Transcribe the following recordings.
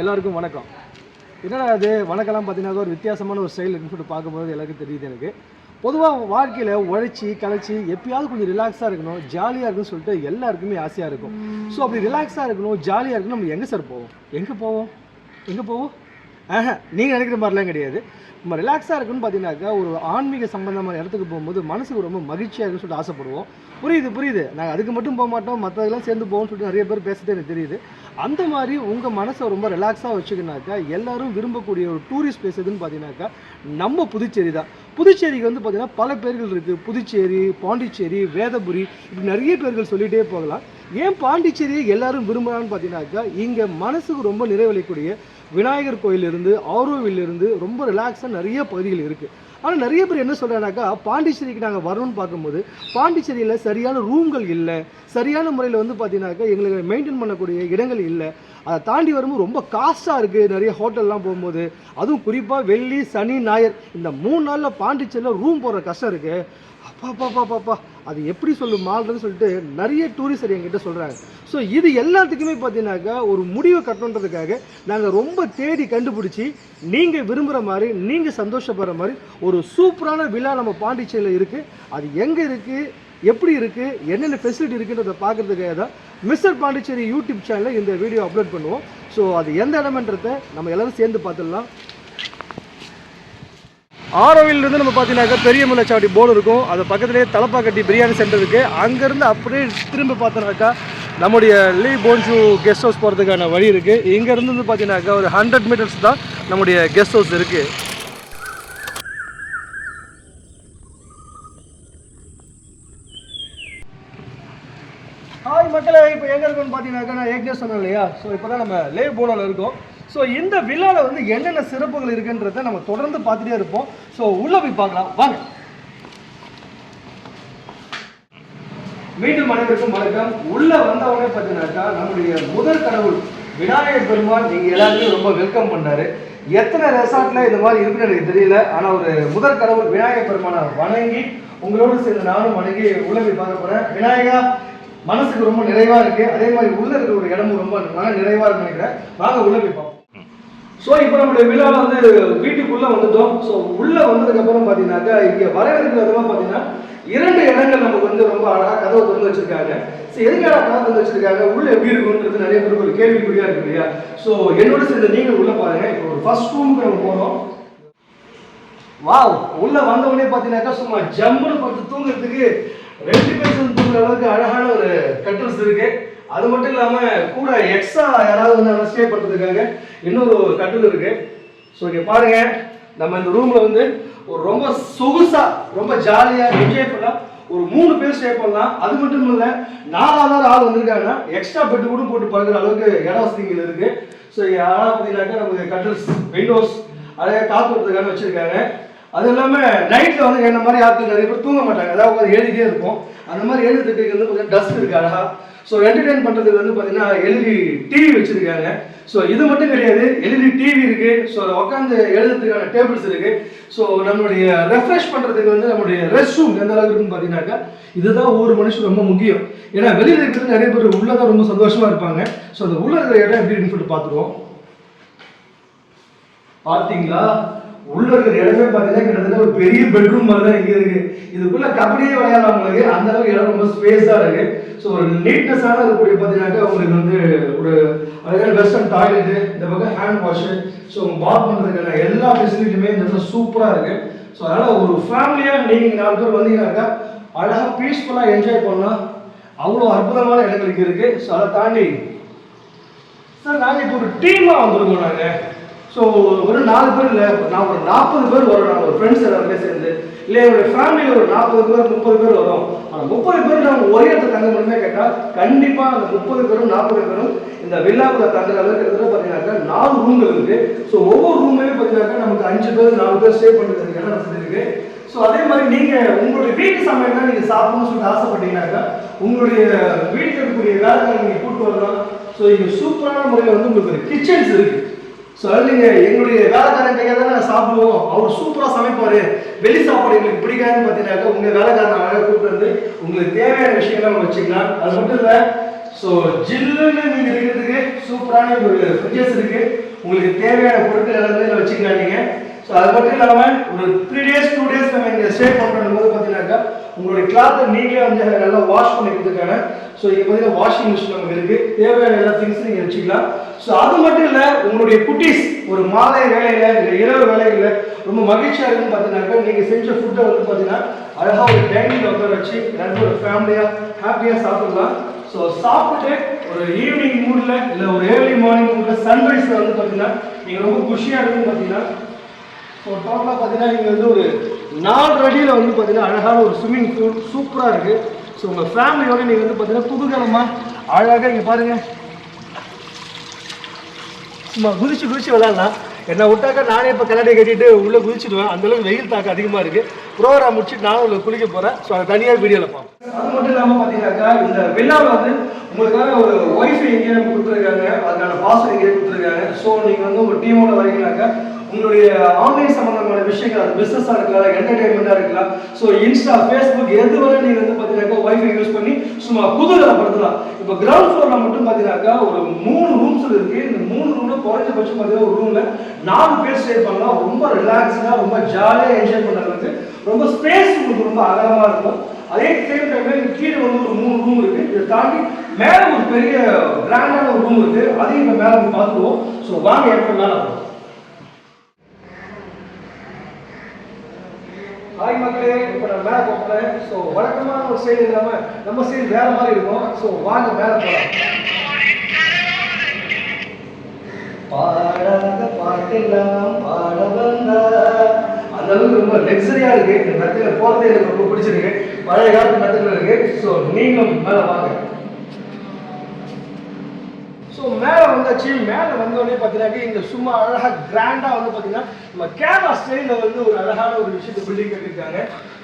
எல்லாருக்கும் வணக்கம். என்னடா அது வணக்கம்லாம் பார்த்தீங்கன்னா ஒரு வித்தியாசமான ஒரு ஸ்டைல் இருக்குன்னு சொல்லிட்டு பார்க்கும்போது எல்லாருக்கும் தெரியுது எனக்கு. பொதுவாக வாழ்க்கையில் உழைச்சி கலைச்சி எப்பயாவது கொஞ்சம் ரிலாக்ஸாக இருக்கணும் ஜாலியாக இருக்குன்னு சொல்லிட்டு எல்லாருக்குமே ஆசையாக இருக்கும். ஸோ அப்படி ரிலாக்ஸாக இருக்கணும் ஜாலியாக இருக்கணும் நம்ம எங்கே சார் போவோம்? எங்கே போவோம்? எங்கே போவோம்? ஆஹா நீங்கள் நினைக்கிற மாதிரிலாம் கிடையாது. நம்ம ரிலாக்ஸாக இருக்குன்னு பார்த்தீங்கன்னாக்கா ஒரு ஆன்மீக சம்பந்தமான இடத்துக்கு போகும்போது மனசுக்கு ரொம்ப மகிழ்ச்சியாக இருக்குன்னு சொல்லிட்டு ஆசைப்படுவோம். புரியுது புரியுது. நாங்கள் அதுக்கு மட்டும் போக மாட்டோம் மற்றதெல்லாம் சேர்ந்து போவோம்னு சொல்லிட்டு நிறைய பேர் பேசிட்டு எனக்கு தெரியுது. அந்த மாதிரி உங்கள் மனசை ரொம்ப ரிலாக்ஸாக வச்சுக்கினாக்கா எல்லோரும் விரும்பக்கூடிய ஒரு டூரிஸ்ட் பிளேஸ் எதுன்னு பார்த்தீங்கன்னாக்கா நம்ம புதுச்சேரி தான். புதுச்சேரிக்கு வந்து பார்த்தீங்கன்னா பல பேர்கள் இருக்குது புதுச்சேரி பாண்டிச்சேரி வேதபுரி இப்படி நிறைய பேர்கள் சொல்லிகிட்டே போகலாம். ஏன் பாண்டிச்சேரியை எல்லாரும் விரும்புகிறான்னு பார்த்தீங்கன்னாக்கா இங்கே மனசுக்கு ரொம்ப நிறைவளிக்கூடிய விநாயகர் கோயிலிருந்து ஆரோவிலிருந்து ரொம்ப ரிலாக்ஸாக நிறைய பகுதிகள் இருக்குது ஆனால் நிறைய பேர் என்ன சொல்கிறாங்கனாக்கா பாண்டிச்சேரிக்கு நாங்கள் வரணும்னு பார்க்கும்போது பாண்டிச்சேரியில் சரியான ரூம்கள் இல்லை. சரியான முறையில் வந்து பார்த்தீங்கன்னாக்கா எங்களுக்கு மெயின்டைன் பண்ணக்கூடிய இடங்கள் இல்லை. அதை தாண்டி வரும்போது ரொம்ப காஸ்ட்டாக இருக்குது நிறைய ஹோட்டல்லாம் போகும்போது. அதுவும் குறிப்பாக வெள்ளி சனி ஞாயிறு இந்த மூணு நாளில் பாண்டிச்சேரியில் ரூம் போடுற கஷ்டம் இருக்குது அப்பா அப்பா அப்பா, அப்பா அப்பா. அது எப்படி சொல்லும் மாறுறதுன்னு சொல்லிட்டு நிறைய டூரிஸ்டர் என்கிட்ட சொல்கிறாங்க ஸோ இது எல்லாத்துக்குமே பார்த்தீங்கன்னாக்கா ஒரு முடிவை கட்டணுன்றதுக்காக நாங்கள் ரொம்ப தேடி கண்டுபிடிச்சி நீங்கள் விரும்புகிற மாதிரி நீங்கள் சந்தோஷப்படுற மாதிரி ஒரு சூப்பரான விழா நம்ம பாண்டிச்சேரியில் இருக்குது அது எங்கே இருக்குது எப்படி இருக்குது என்னென்ன ஃபெசிலிட்டி இருக்குன்றதை பார்க்குறதுக்காக தான் மிஸ்டர் பாண்டிச்சேரி யூடியூப் சேனலில் இந்த வீடியோ அப்லோட் பண்ணுவோம். ஸோ அது எந்த இடம்ன்றதை நம்ம எல்லாரும் சேர்ந்து பார்த்துடலாம். ஆரோவிலிருந்து நம்ம பார்த்தீங்கன்னாக்கா பெரிய முல்லைச்சாவடி போர்டு இருக்கும். அது பக்கத்துலேயே தலப்பாக்கட்டி பிரியாணி சென்டர் இருக்குது அங்கேருந்து அப்படியே திரும்ப பார்த்தோன்னாக்கா நம்முடைய லீ போன்ஷு கெஸ்ட் ஹவுஸ் போகிறதுக்கான வழி இருக்குது இங்கேருந்து வந்து பார்த்தீங்கன்னாக்கா ஒரு ஹண்ட்ரட் மீட்டர்ஸ் தான் நம்முடைய கெஸ்ட் ஹவுஸ் இருக்குது ஹாய் மக்களே இப்போ எங்கே இருக்கோம்னு பார்த்தீங்கன்னாக்கா நான் ஏற்கனவே சொன்னேன் இல்லையா? ஸோ இப்போ தான் நம்ம லே போனோவில் இருக்கோம். ஸோ இந்த விழாவில் வந்து என்னென்ன சிறப்புகள் இருக்குன்றதை நம்ம தொடர்ந்து பார்த்துட்டே இருப்போம். ஸோ உள்ளே போய் பார்க்கலாம். வாங்க. மீண்டும் அனைவருக்கும் வணக்கம். உள்ள வந்தவொடனே பார்த்தீங்கன்னாக்கா நம்முடைய முதல் கடவுள் விநாயகர் பெருமான். நீங்க எல்லாருமே ரொம்ப வெல்கம் பண்ணாரு. எத்தனை ரெசார்ட்ல இந்த மாதிரி இருக்குன்னு எனக்கு தெரியல. ஆனா ஒரு முதல் கடவுள் விநாயகர் பெருமானை வணங்கி உங்களோடு சேர்ந்து நானும் வணங்கி உள்ள போய் பார்க்க போறேன். விநாயகா மனசுக்கு ரொம்ப நிறைவா இருக்கு. அதே மாதிரி உள்ள இருக்கிற ஒரு இடமும் ரொம்ப மன நிறைவா இருக்குன்னு நினைக்கிறேன். வாங்க உள்ள போய் பார்ப்போம். ஸோ இப்போ நம்மளுடைய விழாவில் வந்து வீட்டுக்குள்ளே வந்துட்டோம். ஸோ உள்ளே வந்ததுக்கப்புறம் பார்த்தீங்கன்னாக்கா இங்கே வரவேற்கிற விதமாக பார்த்தீங்கன்னா இரண்டு இடங்கள் நமக்கு வந்து ரொம்ப அழகாக கதவை திறந்து வச்சிருக்காங்க. ஸோ எதுக்காக கதவை திறந்து வச்சிருக்காங்க? உள்ளே எப்படி இருக்குன்றது நிறைய பேருக்கு ஒரு கேள்விக்குறியாக இருக்கு இல்லையா? ஸோ என்னோட சேர்ந்து நீங்கள் உள்ளே பாருங்க. இப்போ ஒரு ஃபர்ஸ்ட் ரூமுக்கு நம்ம போகிறோம் வா உள்ளே வந்த உடனே பார்த்தீங்கன்னாக்கா சும்மா ஜம்முன்னு பார்த்து தூங்குறதுக்கு ரெண்டு பேர் தூங்குற அளவுக்கு அழகான ஒரு கட்டில்ஸ் இருக்குது அது மட்டும் இல்லாம கூட எக்ஸ்ட்ரா யாராவது வந்து ஸ்டே பண்றதுக்காக இன்னொரு கட்டில் இருக்கு. ஸோ இங்க பாருங்க. நம்ம இந்த ரூம்ல வந்து ஒரு ரொம்ப சொகுசா ரொம்ப ஜாலியா என்ஜாய் பண்ணலாம் ஒரு மூணு பேர் ஸ்டே பண்ணலாம். அது மட்டும் இல்ல நாலாவது ஆள் வந்திருக்காங்கன்னா எக்ஸ்ட்ரா பெட் கூட போட்டு படுக்கிற அளவுக்கு இட வசதிகள் இருக்கு. ஸோ யாராவது பார்த்தீங்கன்னாக்கா நமக்கு கட்டில்ஸ் விண்டோஸ் அழகாக காத்து வரதுக்காக வச்சிருக்காங்க. அது இல்லாமல் நைட்டில் வந்து என்ன மாதிரி ஆட்கள் நிறைய பேர் தூங்க மாட்டாங்க. அதாவது உட்காந்து எழுதிட்டே இருக்கும் அந்த மாதிரி எழுதுறதுக்கு வந்து கொஞ்சம் டஸ்ட் இருக்கு அழகா. ஸோ என்டர்டைன் பண்ணுறதுக்கு வந்து பார்த்தீங்கன்னா எல்இடி டிவி வச்சுருக்காங்க. ஸோ இது மட்டும் கிடையாது. எல்இடி டிவி இருக்குது ஸோ உட்காந்து எழுதுறதுக்கான டேபிள்ஸ் இருக்குது ஸோ நம்மளுடைய ரெஃப்ரெஷ் பண்ணுறதுக்கு வந்து நம்மளுடைய ரெஸ்ட் ரூம் எந்த அளவுக்கு இருக்குன்னு பார்த்தீங்கன்னாக்கா இதுதான் ஒவ்வொரு மனுஷன் ரொம்ப முக்கியம். ஏன்னா வெளியில் இருக்கிறது நிறைய பேர் உள்ளே தான் ரொம்ப சந்தோஷமாக இருப்பாங்க. ஸோ அந்த உள்ள இருக்கிற இடம் எப்படி இருக்குன்னு சொல்லிட்டு பார்த்துருவோம். பார்த்தீங்களா? உள்ள இருக்கிற இடமே பார்த்தீங்கன்னா கிட்டத்தட்ட பெரிய பெட்ரூம் மாதிரி தான் இங்கே இருக்கு. இதுக்குள்ள கபடியே விளையாடலாம் உங்களுக்கு. அந்த அளவுக்கு இடம் ரொம்ப ஸ்பேஸா இருக்கு. ஸோ ஒரு நீட்னஸான இருக்கக்கூடிய பார்த்தீங்கன்னாக்கா உங்களுக்கு வந்து ஒரு அழகான வெஸ்டர்ன் டாய்லெட் இந்த பக்கம் ஹேண்ட் வாஷ் ஸோ பாத் பண்ணுறதுக்கான எல்லா ஃபெசிலிட்டியுமே இந்த இடத்துல இருக்கு. ஸோ அதனால ஒரு ஃபேமிலியாக நீங்கள் நாலு பேர் வந்தீங்கன்னாக்கா அழகாக பீஸ்ஃபுல்லாக என்ஜாய் பண்ணலாம் அவ்வளோ அற்புதமான இடங்களுக்கு இருக்குது இருக்கு. ஸோ அதை தாண்டி சார் நாங்கள் இப்போ ஒரு டீமாக வந்திருக்கோம் நாங்கள் ஸோ ஒரு நாலு பேர் இல்லை நான் ஒரு நாற்பது பேர் வரும் நான் ஒரு ஃப்ரெண்ட்ஸ் எல்லாருமே சேர்ந்து. இல்லை என்னுடைய ஃபேமிலியில் ஒரு நாற்பது பேர் முப்பது பேர் வரும். ஆனால் முப்பது பேர் நம்ம ஒரே இடத்துல தங்க முடியுமே கேட்டால் கண்டிப்பாக அந்த முப்பது பேரும் நாற்பது பேரும் இந்த வில்லாக்குள்ள தங்குற அளவுக்கு இருக்கிறது பார்த்தீங்கன்னாக்கா நாலு ரூம்கள் இருக்கு. ஸோ ஒவ்வொரு ரூம்லேயும் பார்த்தீங்கன்னாக்கா நமக்கு அஞ்சு பேர் நாலு பேர் ஸ்டே பண்ணுறதுக்கு இடம் வசதி இருக்கு. ஸோ அதே மாதிரி நீங்கள் உங்களுடைய வீட்டு சமையல் நீங்கள் சாப்பிடணும்னு சொல்லிட்டு ஆசைப்பட்டீங்கன்னாக்கா உங்களுடைய வீட்டில் இருக்கக்கூடிய வேலைகளை நீங்கள் கூப்பிட்டு வரலாம். ஸோ இங்கே சூப்பரான முறையில் வந்து உங்களுக்கு கிச்சன்ஸ் இருக்குது ஸோ எங்களுடைய வேலைக்காரன் கையாக தான் நாங்கள் சாப்பிடுவோம். அவர் சூப்பராக சமைப்பார். வெளி சாப்பாடு எங்களுக்கு பிடிக்காதுன்னு பார்த்தீங்கன்னாக்கா உங்கள் வேலைக்காரன் அழகாக கூப்பிட்டு வந்து உங்களுக்கு தேவையான விஷயங்கள் நம்ம வச்சுக்கலாம். அது மட்டும் இல்லை ஸோ ஜில்லுன்னு நீங்கள் இருக்கிறதுக்கு சூப்பரான ஒரு ஃப்ரிட்ஜஸ் இருக்கு. உங்களுக்கு தேவையான பொருட்கள் எல்லாமே இதில் வச்சுக்கலாம் நீங்கள் ஸோ அது மட்டும் இல்லாமல் ஒரு த்ரீ டேஸ் டூ டேஸ் நம்ம இங்கே ஸ்டே பண்ணுறது போது பார்த்தீங்கன்னாக்கா உங்களுடைய கிளாத்தை நீங்களே வந்து நல்லா வாஷ் பண்ணிக்கிறதுக்கான ஸோ இங்கே பார்த்தீங்கன்னா வாஷிங் மிஷின் நமக்கு இருக்கு. தேவையான எல்லா திங்ஸும் நீங்கள் வச்சுக்கலாம். ஸோ அது மட்டும் இல்லை உங்களுடைய குட்டீஸ் ஒரு மாலை வேலையில் இல்லை இரவு வேலைகளில் ரொம்ப மகிழ்ச்சியாக இருக்குன்னு பார்த்தீங்கன்னாக்கா நீங்கள் செஞ்ச ஃபுட்டை வந்து பார்த்தீங்கன்னா அழகாக ஒரு டைனிங் உட்கார வச்சு ரெண்டு ஒரு ஃபேமிலியாக ஹாப்பியாக சாப்பிடலாம். ஸோ சாப்பிட்டு ஒரு ஈவினிங் மூடில் இல்லை ஒரு ஏர்லி மார்னிங் மூடில் சன்ரைஸில் வந்து பார்த்தீங்கன்னா நீங்கள் ரொம்ப குஷியாக இருக்குன்னு பார்த்தீங்கன்னா ஸோ டோட்டலாக பார்த்தீங்கன்னா இங்கே வந்து ஒரு நாலு அடியில் வந்து பார்த்தீங்கன்னா அழகான ஒரு ஸ்விம்மிங் பூல் சூப்பராக இருக்குது ஸோ உங்கள் ஃபேமிலியோட நீங்கள் வந்து பார்த்தீங்கன்னா குதூகலமாக அழகாக இங்கே பாருங்கள் சும்மா குதிச்சு குதிச்சு விளாட்லாம் என்ன விட்டாக்கா நானே இப்போ கல்லாடி கட்டிட்டு உள்ளே குதிச்சிடுவேன். அந்தளவுக்கு வெயில் தாக்கம் அதிகமாக இருக்குது ப்ரோக்ராம் முடிச்சுட்டு நானும் உங்களை குளிக்க போகிறேன் ஸோ அதை தனியாக வீடியோவில் பார்ப்போம். அது மட்டும் இல்லாமல் பார்த்தீங்கன்னாக்கா இந்த விழாவில் வந்து உங்களுக்காக ஒரு ஒய்ஃபை எங்கேயே கொடுத்துருக்காங்க. அதுக்கான பாசம் எங்கேயே கொடுத்துருக்காங்க. ஸோ நீங்கள் வந்து உங்கள் டீமோட வரீங்கனாக்கா உங்களுடைய ஆன்லைன் சம்பந்தமான விஷயங்கள் அது பிஸ்னஸாக இருக்கலாம் என்டர்டைன்மெண்ட்டாக இருக்கலாம். ஸோ இன்ஸ்டா ஃபேஸ்புக் எது வரை நீங்கள் வந்து பார்த்தீங்கன்னாக்கா ஒய்ஃபை யூஸ் பண்ணி சும்மா குதூகலப்படுத்தலாம். இப்போ கிரவுண்ட் ஃப்ளோரில் மட்டும் பார்த்தீங்கன்னாக்கா ஒரு மூணு ரூம்ஸ் இருக்கு. இந்த மூணு ரூம்ல குறைஞ்சபட்சம் பார்த்தீங்கன்னா ஒரு ரூமில் நாலு பேர் ஸ்டே பண்ணலாம். ரொம்ப ரிலாக்ஸ்டாக ரொம்ப ஜாலியாக என்ஜாய் பண்ணுறதுக்கு ரொம்ப ஸ்பேஸ் உங்களுக்கு ரொம்ப அகலமாக இருக்கும். அதே சேம் டைம்ல கீழே வந்து ஒரு மூணு ரூம் இருக்கு. இதை தாண்டி மேலே ஒரு பெரிய கிராண்டான ஒரு ரூம் இருக்கு. அதையும் இப்போ மேலே பார்த்துருவோம் ஸோ வாங்க எப்போ மேல போவோம் ஹாய் மக்களே இப்போ நான் மேலே போகிறேன் ஸோ வழக்கமான ஒரு சைடு இல்லாமல் நம்ம சைடு வேற மாதிரி இருக்கும். ஸோ வாங்க மேலே போகலாம் பாடாத பாட்டெல்லாம் பாட வந்தா. அந்த அளவுக்கு ரொம்ப லக்ஸரியா இருக்கு. இந்த மெத்தையில போறதே எனக்கு ரொம்ப பிடிச்சிருக்கு. பழைய காலத்து மெத்தையில இருக்கு. ஸோ நீங்களும் மேலே வாங்க. ஸோ மேலே வந்தாச்சு மேலே வந்தோடனே பார்த்தீங்கன்னா இங்கே சும்மா அழகாக கிராண்டாக வந்து பார்த்தீங்கன்னா நம்ம கேரளா ஸ்டைலில் வந்து ஒரு அழகான ஒரு விஷயத்தை பில்டிங் கட்டியிருக்காங்க.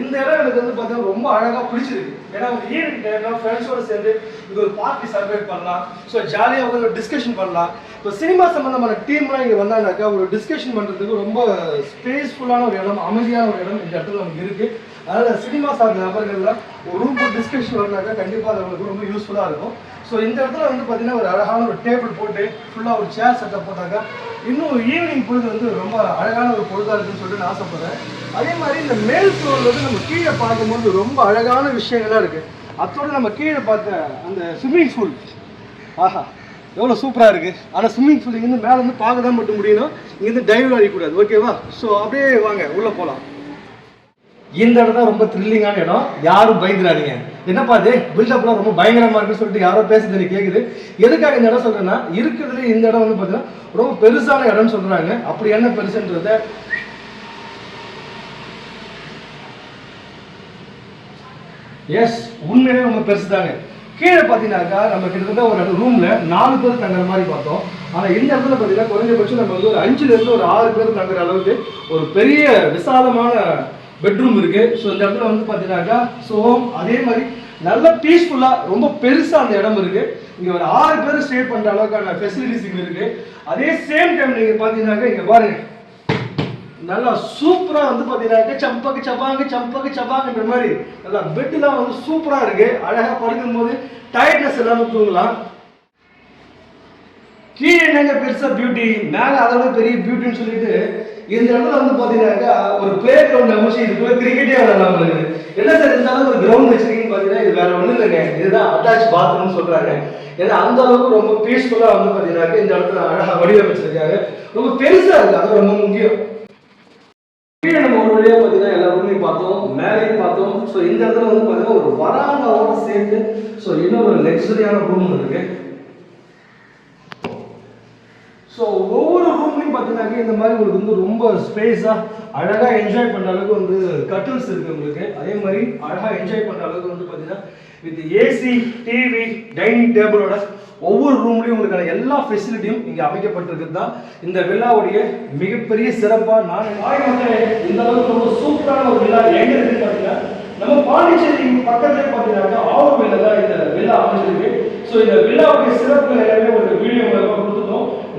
இந்த இடம் எனக்கு வந்து பார்த்தீங்கன்னா ரொம்ப அழகாக பிடிச்சிருக்கு. ஏன்னா ஒரு ஈவினிங் டைம்ல ஃப்ரெண்ட்ஸோடு சேர்ந்து இது ஒரு பார்ட்டி செலிப்ரேட் பண்ணலாம். ஸோ ஜாலியாக வந்து ஒரு டிஸ்கஷன் பண்ணலாம். இப்போ சினிமா சம்மந்தமான டீம்லாம் இங்கே வந்தாங்கனாக்கா ஒரு டிஸ்கஷன் பண்ணுறதுக்கு ரொம்ப ஸ்பேஸ்ஃபுல்லான ஒரு இடம் அமைதியான ஒரு இடம் இந்த இடத்துல நமக்கு இருக்குது அதனால் சினிமா சார்ந்த நபர்கள்லாம் ஒரு ரூம் டிஸ்கஷன் வரனாக்கா கண்டிப்பாக அது அவங்களுக்கு ரொம்ப யூஸ்ஃபுல்லாக இருக்கும். ஸோ இந்த இடத்துல வந்து பார்த்தீங்கன்னா ஒரு அழகான ஒரு டேபிள் போட்டு ஃபுல்லாக ஒரு சேர் செட்டப் போட்டாக்கா இன்னும் ஈவினிங் பொழுது வந்து ரொம்ப அழகான ஒரு பொழுதாக இருக்குன்னு சொல்லிட்டு நான் ஆசைப்படுறேன். அதே மாதிரி இந்த மேல் ஃப்ளோரில் வந்து நம்ம கீழே பார்க்கும்போது ரொம்ப அழகான விஷயங்கள்லாம் இருக்குது அத்தோட நம்ம கீழே பார்த்த அந்த ஸ்விம்மிங் பூல் ஆஹா எவ்வளோ சூப்பராக இருக்குது ஆனால் ஸ்விம்மிங் பூல் இங்கேருந்து மேலே வந்து பார்க்க தான் மட்டும் முடியணும். இங்கேருந்து டைவ் அடிக்கக்கூடாது. ஓகேவா ஸோ அப்படியே வாங்க உள்ளே போகலாம் இந்த இடம் தான் ரொம்ப த்ரில்லிங்கான இடம். யாரும் பயந்துடாதீங்க. என்னப்பா அது பில்டப்லாம் ரொம்ப பயங்கரமாக இருக்குன்னு சொல்லிட்டு யாரோ பேசுறது எனக்கு கேட்குது எதுக்காக இந்த இடம் சொல்கிறேன்னா இருக்கிறதுல இந்த இடம் வந்து பார்த்தீங்கன்னா ரொம்ப பெருசான இடம்னு சொல்கிறாங்க அப்படி என்ன பெருசுன்றத எஸ் உண்மையிலே ரொம்ப பெருசு தாங்க கீழே பார்த்தீங்கன்னாக்கா நம்ம கிட்டத்தட்ட ஒரு ரூமில் நாலு பேர் தங்குற மாதிரி பார்த்தோம். ஆனால் இந்த இடத்துல பார்த்தீங்கன்னா குறைஞ்சபட்சம் நம்ம வந்து ஒரு அஞ்சுலேருந்து ஒரு ஆறு பேர் தங்குற அளவுக்கு ஒரு பெரிய விசாலமான பெட்ரூம் இருக்கு. ஸோ இந்த இடத்துல வந்து பார்த்தீங்கன்னாக்கா ஸோ அதே மாதிரி நல்ல பீஸ்ஃபுல்லாக ரொம்ப பெருசாக அந்த இடம் இருக்கு. இங்கே ஒரு ஆறு பேர் ஸ்டே பண்ணுற அளவுக்கான ஃபெசிலிட்டிஸ் இங்கே இருக்கு. அதே சேம் டைம் நீங்கள் பார்த்தீங்கன்னாக்கா இங்கே பாருங்க. நல்லா சூப்பராக வந்து பாத்தீங்கன்னா சம்பக்கு சப்பாங்க சம்பக்கு சப்பாங்கன்ற மாதிரி நல்லா பெட்லாம் வந்து சூப்பராக இருக்கு. அழகாக படுக்கும் போது டயர்ட்னஸ் இல்லாமல் தூங்கலாம். கீழே என்னங்க பெருசாக பியூட்டி மேலே அதோட பெரிய பியூட்டின்னு சொல்லிட்டு இந்த இடத்துல வந்து பாத்தீங்கன்னாக்கா ஒரு பிளே கிரவுண்ட் அமைச்சு இதுக்குள்ள கிரிக்கெட்டே விளையாடலாம் உங்களுக்கு என்ன சார் இருந்தாலும் ஒரு கிரவுண்ட் வச்சிருக்கீங்கன்னு பாத்தீங்கன்னா இது வேற ஒன்றும் இல்லைங்க. இதுதான் அட்டாச் பாத்ரூம்னு சொல்றாங்க. ஏன்னா அந்த அளவுக்கு ரொம்ப பீஸ்ஃபுல்லா வந்து பாத்தீங்கன்னாக்கா இந்த இடத்துல அழகா வடிவமைச்சிருக்காங்க. ரொம்ப பெருசா இருக்கு. அது ரொம்ப முக்கியம். கீழே நம்ம ஒரு வழியா பார்த்தீங்கன்னா எல்லா ரூமையும் பார்த்தோம். மேலேயும் பார்த்தோம். ஸோ இந்த இடத்துல வந்து பார்த்தீங்கன்னா ஒரு வராண்டாவோட சேர்த்து ஸோ இன்னொரு லக்ஸரியான ரூம் இருக்கு. ஸோ ஒவ்வொரு ரூம்லையும் பார்த்தீங்கன்னாக்க இந்த மாதிரி உங்களுக்கு வந்து ரொம்ப ஸ்பேஸாக அழகாக என்ஜாய் பண்ணுற அளவுக்கு வந்து கட்டில்ஸ் இருக்குது உங்களுக்கு. அதே மாதிரி அழகாக என்ஜாய் பண்ணுற அளவுக்கு வந்து பார்த்தீங்கன்னா வித் ஏசி டிவி டைனிங் டேபிளோட ஒவ்வொரு ரூம்லையும் உங்களுக்கான எல்லா ஃபெசிலிட்டியும் இங்கே அமைக்கப்பட்டிருக்குது தான் இந்த விழாவுடைய மிகப்பெரிய சிறப்பாக நான் வாய் மக்களே இந்த அளவுக்கு ரொம்ப சூப்பரான ஒரு விழா எங்கே இருக்குன்னு பார்த்தீங்கன்னா நம்ம பாண்டிச்சேரி பக்கத்துல பார்த்தீங்கன்னா ஆவூர்ல தான் இந்த விழா அமைஞ்சிருக்கு. ஸோ இந்த விழாவுடைய சிறப்பு எல்லாமே ஒரு வீடியோ மூலமாக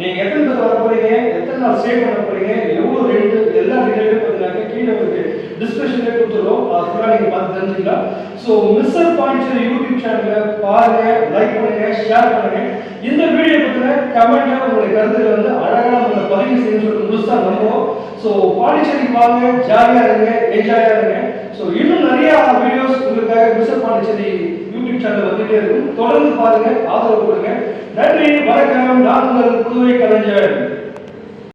நீங்க எத்தனை பேர் வர போறீங்க? எத்தனை நாள் ஸ்டே பண்ண போறீங்க? எவ்வளவு ரேட்டு எல்லா டீடைலும் பார்த்தீங்கன்னா கீழே உங்களுக்கு டிஸ்கிரிப்ஷன்லேயே கொடுத்துருவோம் அது நீங்க பார்த்து தெரிஞ்சுக்கலாம். ஸோ மிஸ்டர் பாண்டிச்சேரி யூடியூப் சேனல்ல பாருங்க லைக் பண்ணுங்க ஷேர் பண்ணுங்க. இந்த வீடியோ பத்தின கமெண்ட்ல உங்களுடைய கருத்துக்கள் வந்து அழகா உங்களை பதிவு செய்ய சொல்லிட்டு முழுசா நம்புவோம் ஸோ பாண்டிச்சேரிக்கு வாங்க ஜாலியா இருங்க என்ஜாயா இருங்க. ஸோ இன்னும் நிறைய வீடியோஸ் உங்களுக்காக மிஸ்டர் பாண்டிச்சேரி யூடியூப் சேனல் வந்துட்டே இருக்கும். தொடர்ந்து பாருங்க ஆதரவு கொடுங்க. நன்றி வணக்கம். நான் உங்கள் புதுவை கலைஞர்.